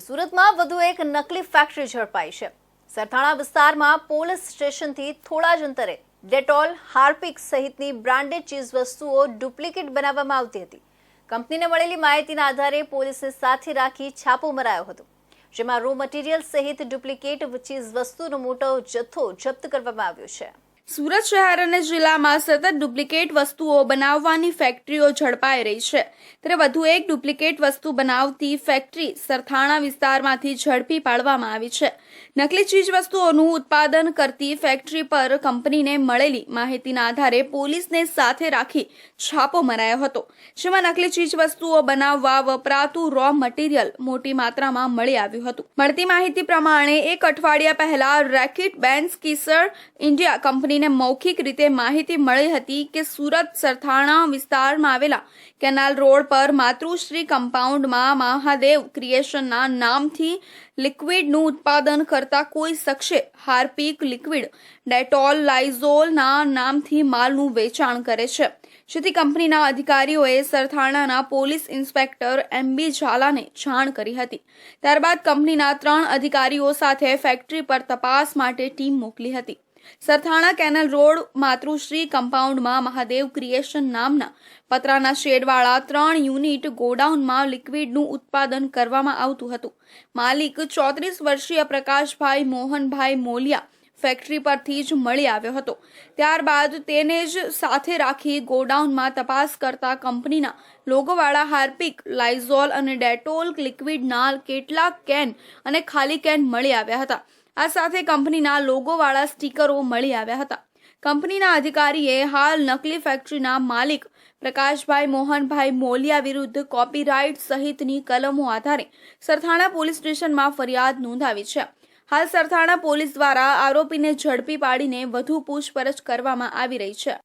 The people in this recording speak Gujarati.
સુરતમાં વધુ એક નકલી ફેક્ટરી ઝડપાઈ છે. સરથાણા વિસ્તારમાં પોલીસ સ્ટેશનથી થોડા જ અંતરે ડેટોલ, હાર્પિક સહિતની બ્રાન્ડેડ ચીઝ વસ્તુઓ ડુપ્લિકેટ બનાવવામાં આવતી હતી. કંપનીને મળેલી માહિતીના આધારે પોલીસે સાથે રાખી છાપો મરાયો હતો, જેમાં રો મટીરીયલ સહિત ડુપ્લિકેટ ચીઝ વસ્તુનો મોટો જથ્થો જપ્ત કરવામાં આવ્યો છે. સુરત શહેર અને જિલ્લામાં સતત ડુપ્લિકેટ વસ્તુઓ બનાવવાની ફેક્ટરીઓ ઝડપાઈ રહી છે. ત્યારે વધુ એક ડુપ્લિકેટ વસ્તુ બનાવતી ફેક્ટરી સરથાણા વિસ્તારમાંથી ઝડપી પાડવામાં આવી છે. નકલી ચીજ વસ્તુઓનું ઉત્પાદન કરતી ફેક્ટરી પર કંપનીને મળેલી માહિતીના આધારે પોલીસને સાથે રાખી છાપો મરાયો હતો. જેમાં નકલી ચીજ વસ્તુઓ બનાવવા વપરાતું રો મટીરિયલ મોટી માત્રામાં મળી આવ્યું હતું. મળતી માહિતી પ્રમાણે એક અઠવાડિયા પહેલા રેકેટ બેન્સ કિસર ઇન્ડિયા કંપનીને મૌખિક રીતે માહિતી મળી હતી કે સુરત સરથાણા વિસ્તારમાં આવેલા કેનાલ રોડ પર માતૃશ્રી કમ્પાઉન્ડમાં મહાદેવ ક્રિએશનના નામથી લિક્વિડનું ઉત્પાદન કરતા કોઈ શખ્સે હાર્પિક લિક્વિડ ડેટોલ લાઇઝોલના નામથી માલનું વેચાણ કરે છે. જેથી કંપનીના અધિકારીઓએ સરથાણાના પોલીસ ઇન્સ્પેક્ટર એમ બી ઝાલાને જાણ કરી હતી. ત્યારબાદ કંપનીના ત્રણ અધિકારીઓ સાથે ફેક્ટરી પર તપાસ માટે ટીમ મોકલી હતી. સરથાણા કેનલ રોડ માતૃશ્રી કમ્પાઉન્ડમાં મહાદેવ ક્રિએશન નામના પતરાના શેડવાળા ત્રણ યુનિટ ગોડાઉનમાં લિક્વિડનું ઉત્પાદન કરવામાં આવતું હતું. માલિક ચોત્રીસ વર્ષીય પ્રકાશભાઈ મોહનભાઈ મોલિયા ફેક્ટરી પરથી જ મળી આવ્યો હતો. ત્યારબાદ તેને જ સાથે રાખી ગોડાઉનમાં તપાસ કરતા કંપનીના લોગોવાળા હાર્પિક, લાઇઝોલ અને ડેટોલ લિક્વિડના કેટલાક કેન અને ખાલી કેન મળી આવ્યા હતા. આ સાથે કંપનીના લોગોવાળા સ્ટીકરો મળી આવ્યા હતા. કંપનીના અધિકારીએ હાલ નકલી ફેક્ટરીના માલિક પ્રકાશભાઈ મોહનભાઈ મોલિયા વિરુદ્ધ કોપીરાઇટ સહિતની કલમો આધારે સરથાણા પોલીસ સ્ટેશનમાં ફરિયાદ નોંધાવી છે. હાલ સરથાણા પોલીસ દ્વારા આરોપીને ઝડપી પાડીને વધુ પૂછપરછ કરવામાં આવી રહી છે.